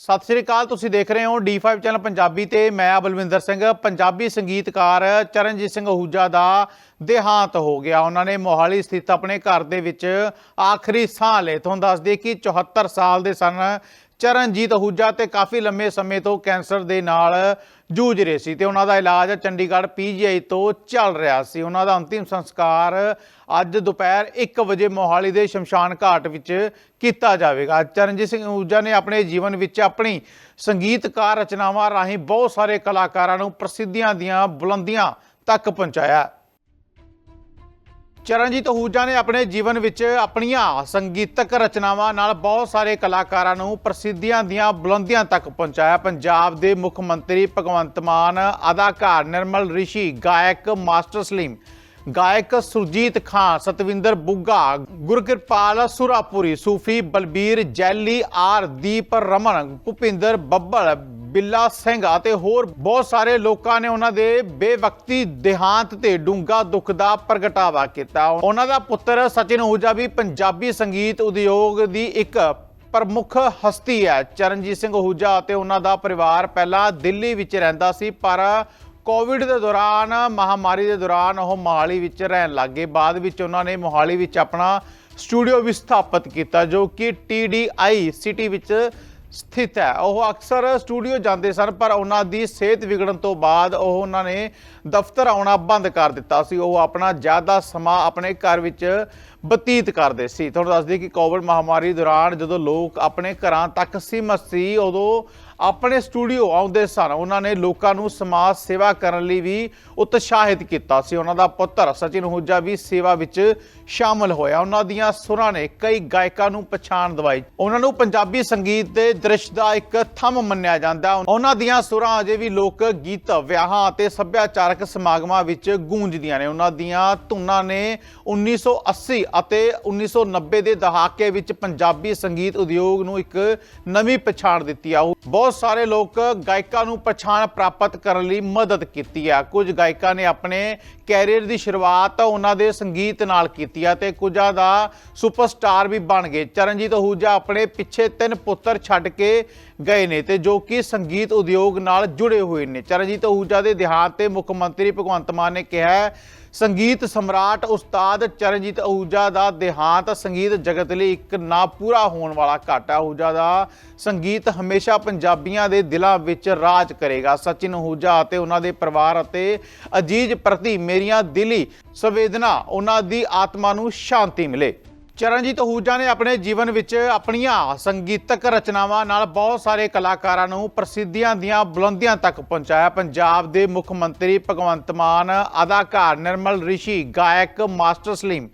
ਸਤਿ ਸ੍ਰੀ ਅਕਾਲ, ਤੁਸੀਂ ਦੇਖ ਰਹੇ ਹੋ D5 ਚੈਨਲ ਪੰਜਾਬੀ ਤੇ ਮੈਂ ਬਲਵਿੰਦਰ ਸਿੰਘ, ਪੰਜਾਬੀ ਸੰਗੀਤਕਾਰ ਚਰਨਜੀਤ ਸਿੰਘ ਅਹੂਜਾ ਦਾ ਦੇਹਾਂਤ ਹੋ ਗਿਆ। ਉਹਨਾਂ ਨੇ ਮੋਹਾਲੀ ਸਥਿਤ ਆਪਣੇ ਘਰ ਦੇ ਵਿੱਚ ਆਖਰੀ ਸਾਹ ਲਏ। ਤੁਹਾਨੂੰ ਦੱਸ ਦਈਏ ਕਿ 74 ਸਾਲ ਦੇ ਸਨ। ਚਰਨਜੀਤ ਅਹੂਜਾ ਤੇ ਕਾਫੀ ਲੰਮੇ ਸਮੇਂ ਤੋਂ ਕੈਂਸਰ ਦੇ ਨਾਲ ਜੂਝ ਰਹੇ ਸੀ ਤੇ ਉਹਨਾਂ ਦਾ ਇਲਾਜ ਚੰਡੀਗੜ੍ਹ ਪੀਜੀਆਈ ਤੋਂ ਚੱਲ ਰਿਹਾ ਸੀ। ਉਹਨਾਂ ਦਾ ਅੰਤਿਮ ਸੰਸਕਾਰ ਅੱਜ ਦੁਪਹਿਰ 1 ਵਜੇ ਮੋਹਾਲੀ ਦੇ ਸ਼ਮਸ਼ਾਨ ਘਾਟ ਵਿੱਚ ਕੀਤਾ ਜਾਵੇਗਾ। ਚਰਨਜੀਤ ਸਿੰਘ ਅਹੂਜਾ ਨੇ ਆਪਣੇ ਜੀਵਨ ਵਿੱਚ ਆਪਣੀ ਸੰਗੀਤਕਾਰ ਰਚਨਾਵਾਂ ਰਾਹੀਂ ਬਹੁਤ ਸਾਰੇ ਕਲਾਕਾਰਾਂ ਨੂੰ ਪ੍ਰਸਿੱਧੀਆਂ ਦੀਆਂ ਬੁਲੰਦੀਆਂ ਤੱਕ ਪਹੁੰਚਾਇਆ। ਚਰਨਜੀਤ ਅਹੂਜਾ ਨੇ ਆਪਣੇ ਜੀਵਨ ਵਿੱਚ ਆਪਣੀਆਂ ਸੰਗੀਤਕ ਰਚਨਾਵਾਂ ਨਾਲ ਬਹੁਤ ਸਾਰੇ ਕਲਾਕਾਰਾਂ ਨੂੰ ਪ੍ਰਸਿੱਧੀਆਂ ਦੀਆਂ ਬੁਲੰਦੀਆਂ ਤੱਕ ਪਹੁੰਚਾਇਆ। ਪੰਜਾਬ ਦੇ ਮੁੱਖ ਮੰਤਰੀ ਭਗਵੰਤ ਮਾਨ, ਅਦਾਕਾਰ ਨਿਰਮਲ ਰਿਸ਼ੀ, ਗਾਇਕ ਮਾਸਟਰ ਸਲੀਮ, ਗਾਇਕ ਸੁਰਜੀਤ ਖਾਨ, ਸਤਵਿੰਦਰ ਬੁੱਗਾ, ਗੁਰਕਿਰਪਾਲ ਸੁਰਾਪੁਰੀ, ਸੂਫੀ ਬਲਬੀਰ, ਜੈਲੀ ਆਰ ਦੀਪ ਰਮਨ, ਭੁਪਿੰਦਰ ਬੱਬਲ ਬਿੱਲਾ ਸਿੰਘ ਅਤੇ ਹੋਰ ਬਹੁਤ ਸਾਰੇ ਲੋਕਾਂ ਨੇ ਉਹਨਾਂ ਦੇ ਬੇਵਕਤੀ ਦੇਹਾਂਤ ਤੇ ਡੂੰਘਾ ਦੁੱਖ ਦਾ ਪ੍ਰਗਟਾਵਾ ਕੀਤਾ। ਉਹਨਾਂ ਦਾ ਪੁੱਤਰ ਸਚਿਨ ਅਹੂਜਾ ਵੀ ਪੰਜਾਬੀ ਸੰਗੀਤ ਉਦਯੋਗ ਦੀ ਇੱਕ ਪ੍ਰਮੁੱਖ ਹਸਤੀ ਹੈ। ਚਰਨਜੀਤ ਸਿੰਘ ਅਹੂਜਾ ਅਤੇ ਉਹਨਾਂ ਦਾ ਪਰਿਵਾਰ ਪਹਿਲਾਂ ਦਿੱਲੀ ਵਿੱਚ ਰਹਿੰਦਾ ਸੀ, ਪਰ ਕੋਵਿਡ ਦੇ ਦੌਰਾਨ, ਮਹਾਮਾਰੀ ਦੇ ਦੌਰਾਨ ਉਹ ਮੋਹਾਲੀ ਵਿੱਚ ਰਹਿਣ ਲੱਗੇ ਬਾਅਦ ਵਿੱਚ ਉਹਨਾਂ ਨੇ ਮੋਹਾਲੀ ਵਿੱਚ ਆਪਣਾ ਸਟੂਡੀਓ ਵੀ ਸਥਾਪਿਤ ਕੀਤਾ, ਜੋ ਕਿ TDI ਸਿਟੀ ਵਿੱਚ ਸਥਿਤ ਹੈ। ਉਹ ਅਕਸਰ ਸਟੂਡੀਓ ਜਾਂਦੇ ਸਨ, ਪਰ ਉਹਨਾਂ ਦੀ ਸਿਹਤ ਵਿਗੜਨ ਤੋਂ ਬਾਅਦ ਉਹ ਉਹਨਾਂ ਨੇ ਦਫ਼ਤਰ ਆਉਣਾ ਬੰਦ ਕਰ ਦਿੱਤਾ ਸੀ। ਉਹ ਆਪਣਾ ਜ਼ਿਆਦਾ ਸਮਾਂ ਆਪਣੇ ਘਰ ਵਿੱਚ ਬਤੀਤ ਕਰਦੇ ਸੀ। ਤੁਹਾਨੂੰ ਦੱਸ ਦਈਏ ਕਿ ਕੋਵਿਡ ਮਹਾਮਾਰੀ ਦੌਰਾਨ ਜਦੋਂ ਲੋਕ ਆਪਣੇ ਘਰਾਂ ਤੱਕ ਸੀਮਤ ਸੀ, ਉਦੋਂ ਆਪਣੇ ਸਟੂਡੀਓ ਆਉਂਦੇ ਸਨ। ਉਹਨਾਂ ਨੇ ਲੋਕਾਂ ਨੂੰ ਸਮਾਜ ਸੇਵਾ ਕਰਨ ਲਈ ਵੀ ਉਤਸ਼ਾਹਿਤ ਕੀਤਾ ਸੀ। ਉਹਨਾਂ ਦਾ ਪੁੱਤਰ ਸਚਿਨ ਹੁਜਾ ਵੀ ਸੇਵਾ ਵਿੱਚ ਸ਼ਾਮਲ ਹੋਇਆ। ਉਹਨਾਂ ਦੀਆਂ ਸੁਰਾਂ ਨੇ ਕਈ ਗਾਇਕਾਂ ਨੂੰ ਪਛਾਣ ਦਿਵਾਈ। ਉਹਨਾਂ ਨੂੰ ਪੰਜਾਬੀ ਸੰਗੀਤ ਦੇ ਦ੍ਰਿਸ਼ ਦਾ ਇੱਕ ਥੰਮ ਮੰਨਿਆ ਜਾਂਦਾ। ਉਹਨਾਂ ਦੀਆਂ ਸੁਰਾਂ ਅਜੇ ਵੀ ਲੋਕ ਗੀਤ, ਵਿਆਹਾਂ ਅਤੇ ਸੱਭਿਆਚਾਰਕ ਸਮਾਗਮਾਂ ਵਿੱਚ ਗੂੰਜਦੀਆਂ ਨੇ। ਉਹਨਾਂ ਦੀਆਂ ਧੁਨਾਂ ਨੇ 1980 ਅਤੇ 1990 ਦੇ ਦਹਾਕੇ ਵਿੱਚ ਪੰਜਾਬੀ ਸੰਗੀਤ ਉਦਯੋਗ ਨੂੰ ਇੱਕ ਨਵੀਂ ਪਛਾਣ ਦਿੱਤੀ ਆ। ਬਹੁਤ ਸਾਰੇ ਲੋਕ ਗਾਇਕਾਂ ਨੂੰ ਪਛਾਣ ਪ੍ਰਾਪਤ ਕਰਨ ਲਈ ਮਦਦ ਕੀਤੀ ਆ। ਕੁਝ ਗਾਇਕਾਂ ਨੇ ਆਪਣੇ ਕੈਰੀਅਰ ਦੀ ਸ਼ੁਰੂਆਤ ਉਹਨਾਂ ਦੇ ਸੰਗੀਤ ਨਾਲ ਕੀਤੀ ਆ ਤੇ ਕੁਝਾਂ ਦਾ ਸੁਪਰਸਟਾਰ ਵੀ ਬਣ ਗਏ। ਚਰਨਜੀਤ ਅਹੂਜਾ ਆਪਣੇ ਪਿੱਛੇ ਤਿੰਨ ਪੁੱਤਰ ਛੱਡ ਕੇ ਗਏ ਨੇ ਤੇ ਜੋ ਕਿ ਸੰਗੀਤ ਉਦਯੋਗ ਨਾਲ ਜੁੜੇ ਹੋਏ ਨੇ। ਚਰਨਜੀਤ ਅਹੂਜਾ ਦੇ ਦੇਹਾਂਤ ਤੇ ਮੁੱਖ ਮੰਤਰੀ ਭਗਵੰਤ ਮਾਨ ਨੇ ਕਿਹਾ ਸੰਗੀਤ ਸਮਰਾਟ ਉਸਤਾਦ ਚਰਨਜੀਤ ਅਹੂਜਾ ਦਾ ਦੇਹਾਂਤ, ਸੰਗੀਤ ਜਗਤ ਲਈ ਇੱਕ ਨਾ ਪੂਰਾ ਹੋਣ ਵਾਲਾ ਘਾਟਾ ਅਹੂਜਾ ਦਾ ਸੰਗੀਤ ਹਮੇਸ਼ਾ ਪੰਜਾਬੀਆਂ ਦੇ ਦਿਲਾਂ ਵਿੱਚ ਰਾਜ ਕਰੇਗਾ। ਸਚਿਨ ਅਹੂਜਾ ਅਤੇ ਉਹਨਾਂ ਦੇ ਪਰਿਵਾਰ ਅਤੇ ਅਜੀਜ਼ ਪ੍ਰਤੀ ਮੇਰੀਆਂ ਦਿਲੀ ਸੰਵੇਦਨਾ, ਉਹਨਾਂ ਦੀ ਆਤਮਾ ਨੂੰ ਸ਼ਾਂਤੀ ਮਿਲੇ। ਚਰਨਜੀਤ ਅਹੂਜਾ ਨੇ ਆਪਣੇ ਜੀਵਨ ਵਿੱਚ ਆਪਣੀਆਂ ਸੰਗੀਤਕ ਰਚਨਾਵਾਂ ਨਾਲ ਬਹੁਤ ਸਾਰੇ ਕਲਾਕਾਰਾਂ ਨੂੰ ਪ੍ਰਸਿੱਧੀਆਂ ਦੀਆਂ ਬੁਲੰਦੀਆਂ ਤੱਕ ਪਹੁੰਚਾਇਆ। ਪੰਜਾਬ ਦੇ ਮੁੱਖ ਮੰਤਰੀ ਭਗਵੰਤ ਮਾਨ, ਅਦਾਕਾਰ ਨਿਰਮਲ ਰਿਸ਼ੀ, ਗਾਇਕ ਮਾਸਟਰ ਸਲੀਮ,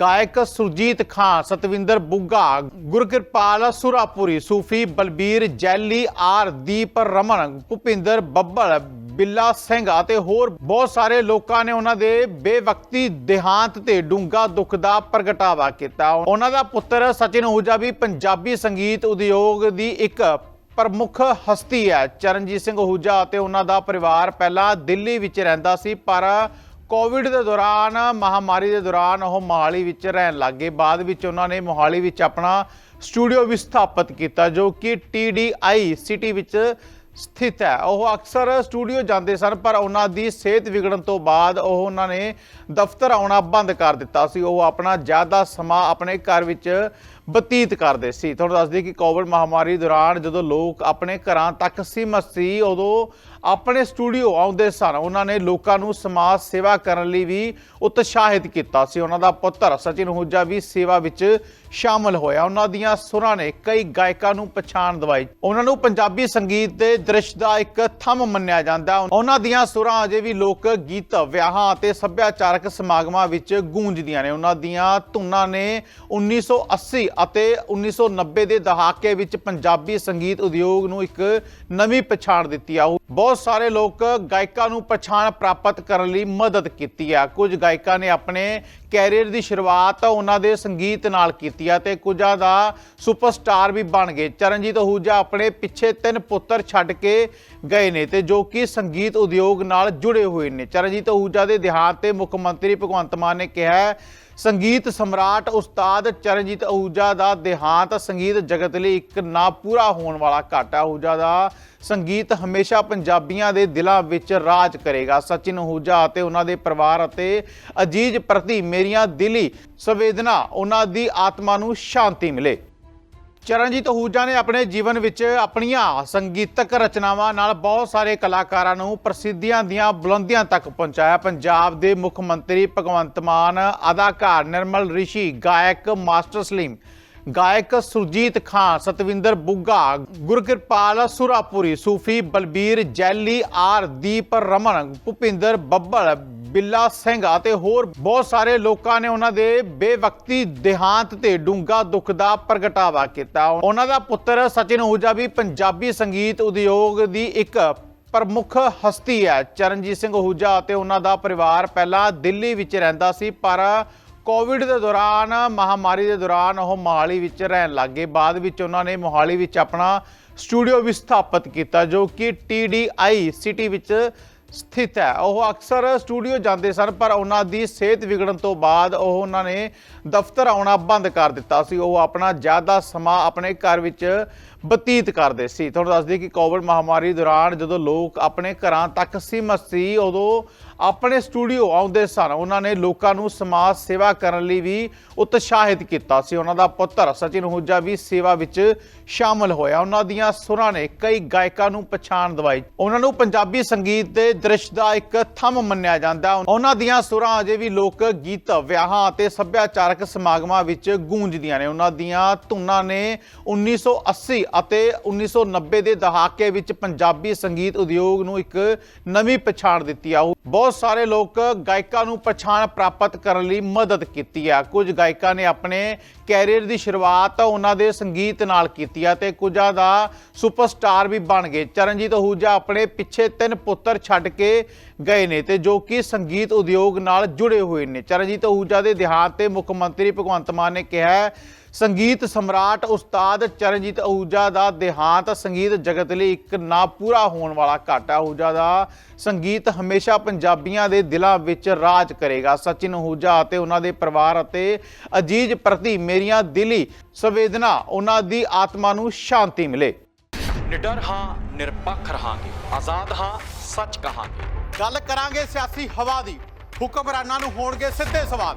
ਗਾਇਕ ਸੁਰਜੀਤ ਖਾਨ, ਸਤਵਿੰਦਰ ਬੁੱਗਾ, ਗੁਰਕਿਰਪਾਲ ਸੁਰਾਪੁਰੀ, ਸੂਫੀ ਬਲਬੀਰ, ਜੈਲੀ ਆਰ ਦੀਪ ਰਮਨ, ਭੁਪਿੰਦਰ ਬੱਬਲ ਬਿੱਲਾ ਸਿੰਘ ਅਤੇ ਹੋਰ ਬਹੁਤ ਸਾਰੇ ਲੋਕਾਂ ਨੇ ਉਹਨਾਂ ਦੇ ਬੇਵਕਤੀ ਦੇਹਾਂਤ ਤੇ ਡੂੰਘਾ ਦੁੱਖ ਦਾ ਪ੍ਰਗਟਾਵਾ ਕੀਤਾ। ਉਹਨਾਂ ਦਾ ਪੁੱਤਰ ਸਚਿਨ ਅਹੂਜਾ ਵੀ ਪੰਜਾਬੀ ਸੰਗੀਤ ਉਦਯੋਗ ਦੀ ਇੱਕ ਪ੍ਰਮੁੱਖ ਹਸਤੀ ਹੈ। ਚਰਨਜੀਤ ਸਿੰਘ ਅਹੂਜਾ ਅਤੇ ਉਹਨਾਂ ਦਾ ਪਰਿਵਾਰ ਪਹਿਲਾਂ ਦਿੱਲੀ ਵਿੱਚ ਰਹਿੰਦਾ ਸੀ, ਪਰ ਕੋਵਿਡ ਦੇ ਦੌਰਾਨ, ਮਹਾਮਾਰੀ ਦੇ ਦੌਰਾਨ ਉਹ ਮੋਹਾਲੀ ਵਿੱਚ ਰਹਿਣ ਲੱਗੇ ਬਾਅਦ ਵਿੱਚ ਉਹਨਾਂ ਨੇ ਮੋਹਾਲੀ ਵਿੱਚ ਆਪਣਾ ਸਟੂਡੀਓ ਵੀ ਸਥਾਪਿਤ ਕੀਤਾ, ਜੋ ਕਿ TDI ਸਿਟੀ ਵਿੱਚ ਸਥਿਤ ਹੈ। ਉਹ ਅਕਸਰ ਸਟੂਡੀਓ ਜਾਂਦੇ ਸਨ, ਪਰ ਉਹਨਾਂ ਦੀ ਸਿਹਤ ਵਿਗੜਨ ਤੋਂ ਬਾਅਦ ਉਹ ਉਹਨਾਂ ਨੇ ਦਫ਼ਤਰ ਆਉਣਾ ਬੰਦ ਕਰ ਦਿੱਤਾ ਸੀ। ਉਹ ਆਪਣਾ ਜ਼ਿਆਦਾ ਸਮਾਂ ਆਪਣੇ ਘਰ ਵਿੱਚ ਬਤੀਤ ਕਰਦੇ ਸੀ। ਤੁਹਾਨੂੰ ਦੱਸ ਦਈਏ ਕਿ ਕੋਵਿਡ ਮਹਾਮਾਰੀ ਦੌਰਾਨ ਜਦੋਂ ਲੋਕ ਆਪਣੇ ਘਰਾਂ ਤੱਕ ਸੀਮਤ ਸੀ, ਉਦੋਂ ਆਪਣੇ ਸਟੂਡੀਓ ਆਉਂਦੇ ਸਨ। ਉਹਨਾਂ ਨੇ ਲੋਕਾਂ ਨੂੰ ਸਮਾਜ ਸੇਵਾ ਕਰਨ ਲਈ ਵੀ ਉਤਸ਼ਾਹਿਤ ਕੀਤਾ ਸੀ। ਉਹਨਾਂ ਦਾ ਪੁੱਤਰ ਸਚਿਨ ਹੁਜਾ ਵੀ ਸੇਵਾ ਵਿੱਚ ਸ਼ਾਮਲ ਹੋਇਆ। ਉਹਨਾਂ ਦੀਆਂ ਸੁਰਾਂ ਨੇ ਕਈ ਗਾਇਕਾਂ ਨੂੰ ਪਛਾਣ ਦਿਵਾਈ। ਉਹਨਾਂ ਨੂੰ ਪੰਜਾਬੀ ਸੰਗੀਤ ਦੇ ਦ੍ਰਿਸ਼ ਦਾ ਇੱਕ ਥੰਮ ਮੰਨਿਆ ਜਾਂਦਾ। ਉਹਨਾਂ ਦੀਆਂ ਸੁਰਾਂ ਅਜੇ ਵੀ ਲੋਕ ਗੀਤ, ਵਿਆਹਾਂ ਅਤੇ ਸੱਭਿਆਚਾਰਕ ਸਮਾਗਮਾਂ ਵਿੱਚ ਗੂੰਜਦੀਆਂ ਨੇ। ਉਹਨਾਂ ਦੀਆਂ ਧੁਨਾਂ ਨੇ 1980 ਅਤੇ 1990 ਦੇ ਦਹਾਕੇ ਵਿੱਚ ਪੰਜਾਬੀ ਸੰਗੀਤ ਉਦਯੋਗ ਨੂੰ ਇੱਕ ਨਵੀਂ ਪਛਾਣ ਦਿੱਤੀ ਆ। ਬਹੁਤ ਸਾਰੇ ਲੋਕ ਗਾਇਕਾਂ ਨੂੰ ਪਛਾਣ ਪ੍ਰਾਪਤ ਕਰਨ ਲਈ ਮਦਦ ਕੀਤੀ ਆ। ਕੁਝ ਗਾਇਕਾਂ ਨੇ ਆਪਣੇ ਕੈਰੀਅਰ ਦੀ ਸ਼ੁਰੂਆਤ ਉਹਨਾਂ ਦੇ ਸੰਗੀਤ ਨਾਲ ਕੀਤੀ ਆ ਤੇ ਕੁਝਾਂ ਦਾ ਸੁਪਰਸਟਾਰ ਵੀ ਬਣ ਗਏ। ਚਰਨਜੀਤ ਅਹੂਜਾ ਆਪਣੇ ਪਿੱਛੇ ਤਿੰਨ ਪੁੱਤਰ ਛੱਡ ਕੇ ਗਏ ਨੇ ਤੇ ਜੋ ਕਿ ਸੰਗੀਤ ਉਦਯੋਗ ਨਾਲ ਜੁੜੇ ਹੋਏ ਨੇ। ਚਰਨਜੀਤ ਅਹੂਜਾ ਦੇ ਦੇਹਾਂਤ ਤੇ ਮੁੱਖ ਮੰਤਰੀ ਭਗਵੰਤ ਮਾਨ ਨੇ ਕਿਹਾ ਸੰਗੀਤ ਸਮਰਾਟ ਉਸਤਾਦ ਚਰਨਜੀਤ ਅਹੂਜਾ ਦਾ ਦੇਹਾਂਤ ਸੰਗੀਤ ਜਗਤ ਲਈ ਇੱਕ ਨਾ ਪੂਰਾ ਹੋਣ ਵਾਲਾ ਘਾਟਾ। ਅਹੂਜਾ ਦਾ ਸੰਗੀਤ ਹਮੇਸ਼ਾ ਪੰਜਾਬੀਆਂ ਦੇ ਦਿਲਾਂ ਵਿੱਚ ਰਾਜ ਕਰੇਗਾ। ਸਚਿਨ ਅਹੂਜਾ ਅਤੇ ਉਹਨਾਂ ਦੇ ਪਰਿਵਾਰ ਅਤੇ ਅਜੀਜ਼ ਪ੍ਰਤੀ ਮੇਰੀਆਂ ਦਿਲੀ ਸੰਵੇਦਨਾ, ਉਹਨਾਂ ਦੀ ਆਤਮਾ ਨੂੰ ਸ਼ਾਂਤੀ ਮਿਲੇ। ਚਰਨਜੀਤ ਅਹੂਜਾ ਨੇ ਆਪਣੇ ਜੀਵਨ ਵਿੱਚ ਆਪਣੀਆਂ ਸੰਗੀਤਕ ਰਚਨਾਵਾਂ ਨਾਲ ਬਹੁਤ ਸਾਰੇ ਕਲਾਕਾਰਾਂ ਨੂੰ ਪ੍ਰਸਿੱਧੀਆਂ ਦੀਆਂ ਬੁਲੰਦੀਆਂ ਤੱਕ ਪਹੁੰਚਾਇਆ। ਪੰਜਾਬ ਦੇ ਮੁੱਖ ਮੰਤਰੀ ਭਗਵੰਤ ਮਾਨ, ਅਦਾਕਾਰ ਨਿਰਮਲ ਰਿਸ਼ੀ, ਗਾਇਕ ਮਾਸਟਰ ਸਲੀਮ, ਗਾਇਕ ਸੁਰਜੀਤ ਖਾਨ, ਸਤਵਿੰਦਰ ਬੁੱਗਾ, ਗੁਰਕਿਰਪਾਲ ਸੁਰਾਪੁਰੀ, ਸੂਫੀ ਬਲਬੀਰ, ਜੈਲੀ ਆਰ ਦੀਪ ਰਮਨ, ਭੁਪਿੰਦਰ ਬੱਬਲ ਬਿੱਲਾ ਸਿੰਘ ਅਤੇ ਹੋਰ ਬਹੁਤ ਸਾਰੇ ਲੋਕਾਂ ਨੇ ਉਹਨਾਂ ਦੇ ਬੇਵਕਤੀ ਦੇਹਾਂਤ ਤੇ ਡੂੰਘਾ ਦੁੱਖ ਦਾ ਪ੍ਰਗਟਾਵਾ ਕੀਤਾ। ਉਹਨਾਂ ਦਾ ਪੁੱਤਰ ਸਚਿਨ ਅਹੂਜਾ ਵੀ ਪੰਜਾਬੀ ਸੰਗੀਤ ਉਦਯੋਗ ਦੀ ਇੱਕ ਪ੍ਰਮੁੱਖ ਹਸਤੀ ਹੈ। ਚਰਨਜੀਤ ਸਿੰਘ ਅਹੂਜਾ ਅਤੇ ਉਹਨਾਂ ਦਾ ਪਰਿਵਾਰ ਪਹਿਲਾਂ ਦਿੱਲੀ ਵਿੱਚ ਰਹਿੰਦਾ ਸੀ, ਪਰ ਕੋਵਿਡ ਦੇ ਦੌਰਾਨ, ਮਹਾਮਾਰੀ ਦੇ ਦੌਰਾਨ ਉਹ ਮੋਹਾਲੀ ਵਿੱਚ ਰਹਿਣ ਲੱਗੇ ਬਾਅਦ ਵਿੱਚ ਉਹਨਾਂ ਨੇ ਮੋਹਾਲੀ ਵਿੱਚ ਆਪਣਾ ਸਟੂਡੀਓ ਵੀ ਸਥਾਪਿਤ ਕੀਤਾ, ਜੋ ਕਿ TDI ਸਿਟੀ ਵਿੱਚ ਸਥਿਤ ਹੈ। ਉਹ ਅਕਸਰ ਸਟੂਡੀਓ ਜਾਂਦੇ ਸਨ, ਪਰ ਉਹਨਾਂ ਦੀ ਸਿਹਤ ਵਿਗੜਨ ਤੋਂ ਬਾਅਦ ਉਹ ਉਹਨਾਂ ਨੇ ਦਫ਼ਤਰ ਆਉਣਾ ਬੰਦ ਕਰ ਦਿੱਤਾ ਸੀ। ਉਹ ਆਪਣਾ ਜ਼ਿਆਦਾ ਸਮਾਂ ਆਪਣੇ ਘਰ ਵਿੱਚ ਬਤੀਤ ਕਰਦੇ ਸੀ। ਤੁਹਾਨੂੰ ਦੱਸ ਦਈਏ ਕਿ ਕੋਵਿਡ ਮਹਾਮਾਰੀ ਦੌਰਾਨ ਜਦੋਂ ਲੋਕ ਆਪਣੇ ਘਰਾਂ ਤੱਕ ਸੀਮਤ ਸੀ, ਉਦੋਂ ਆਪਣੇ ਸਟੂਡੀਓ ਆਉਂਦੇ ਸਨ। ਉਹਨਾਂ ਨੇ ਲੋਕਾਂ ਨੂੰ ਸਮਾਜ ਸੇਵਾ ਕਰਨ ਲਈ ਵੀ ਉਤਸ਼ਾਹਿਤ ਕੀਤਾ ਸੀ। ਉਹਨਾਂ ਦਾ ਪੁੱਤਰ ਸਚਿਨ ਹੁਜਾ ਵੀ ਸੇਵਾ ਵਿੱਚ ਸ਼ਾਮਲ ਹੋਇਆ। ਉਹਨਾਂ ਦੀਆਂ ਸੁਰਾਂ ਨੇ ਕਈ ਗਾਇਕਾਂ ਨੂੰ ਪਛਾਣ ਦਿਵਾਈ। ਉਹਨਾਂ ਨੂੰ ਪੰਜਾਬੀ ਸੰਗੀਤ ਦੇ ਦ੍ਰਿਸ਼ ਦਾ ਇੱਕ ਥੰਮ ਮੰਨਿਆ ਜਾਂਦਾ। ਉਹਨਾਂ ਦੀਆਂ ਸੁਰਾਂ ਅਜੇ ਵੀ ਲੋਕ ਗੀਤ, ਵਿਆਹਾਂ ਅਤੇ ਸੱਭਿਆਚਾਰਕ ਸਮਾਗਮਾਂ ਵਿੱਚ ਗੂੰਜਦੀਆਂ ਨੇ। ਉਹਨਾਂ ਦੀਆਂ ਧੁਨਾਂ ਨੇ 1980 ਅਤੇ 1990 ਦੇ ਦਹਾਕੇ ਵਿੱਚ ਪੰਜਾਬੀ ਸੰਗੀਤ ਉਦਯੋਗ ਨੂੰ ਇੱਕ ਨਵੀਂ ਪਛਾਣ ਦਿੱਤੀ। ਆ ਬਹੁਤ ਸਾਰੇ ਲੋਕ ਗਾਇਕਾਂ ਨੂੰ ਪਛਾਣ ਪ੍ਰਾਪਤ ਕਰਨ ਲਈ ਮਦਦ ਕੀਤੀ ਆ। ਕੁਝ ਗਾਇਕਾਂ ਨੇ ਆਪਣੇ ਕੈਰੀਅਰ ਦੀ ਸ਼ੁਰੂਆਤ ਉਹਨਾਂ ਦੇ ਸੰਗੀਤ ਨਾਲ ਕੀਤੀ ਆ ਤੇ ਕੁਝਾਂ ਦਾ ਸੁਪਰਸਟਾਰ ਵੀ ਬਣ ਗਏ। ਚਰਨਜੀਤ ਅਹੂਜਾ ਆਪਣੇ ਪਿੱਛੇ ਤਿੰਨ ਪੁੱਤਰ ਛੱਡ ਕੇ ਗਏ ਨੇ ਤੇ ਜੋ ਕਿ ਸੰਗੀਤ ਉਦਯੋਗ ਨਾਲ ਜੁੜੇ ਹੋਏ ਨੇ। ਚਰਨਜੀਤ ਅਹੂਜਾ ਦੇ ਦੇਹਾਂਤ ਤੇ ਮੁੱਖ ਮੰਤਰੀ ਭਗਵੰਤ ਮਾਨ ਨੇ ਕਿਹਾ ਸੰਗੀਤ ਸਮਰਾਟ ਉਸਤਾਦ ਚਰਨਜੀਤ ਅਹੂਜਾ ਦਾ ਦੇਹਾਂਤ ਸੰਗੀਤ ਜਗਤ ਲਈ ਇੱਕ ਨਾ ਪੂਰਾ ਹੋਣ ਵਾਲਾ ਘਾਟਾ ਅਹੂਜਾ ਦਾ ਸੰਗੀਤ ਹਮੇਸ਼ਾ ਪੰਜਾਬੀਆਂ ਦੇ ਦਿਲਾਂ ਵਿੱਚ ਰਾਜ ਕਰੇਗਾ। ਸਚਿਨ ਅਹੂਜਾ ਅਤੇ ਉਹਨਾਂ ਦੇ ਪਰਿਵਾਰ ਅਤੇ ਅਜੀਜ਼ ਪ੍ਰਤੀ ਮੇਰੀਆਂ ਦਿਲੀ ਸੰਵੇਦਨਾ ਉਹਨਾਂ ਦੀ ਆਤਮਾ ਨੂੰ ਸ਼ਾਂਤੀ ਮਿਲੇ। ਨਿਡਰ ਹਾਂ ਨਿਰਪੱਖ ਰਹਾਂਗੇ। ਆਜ਼ਾਦ ਹਾਂ ਸੱਚ ਕਹਾਂਗੇ। ਗੱਲ ਕਰਾਂਗੇ ਸਿਆਸੀ ਹਵਾ ਦੀ। ਹੁਕਮਰਾਨਾਂ ਨੂੰ ਹੋਣਗੇ ਸਿੱਧੇ ਸਵਾਲ।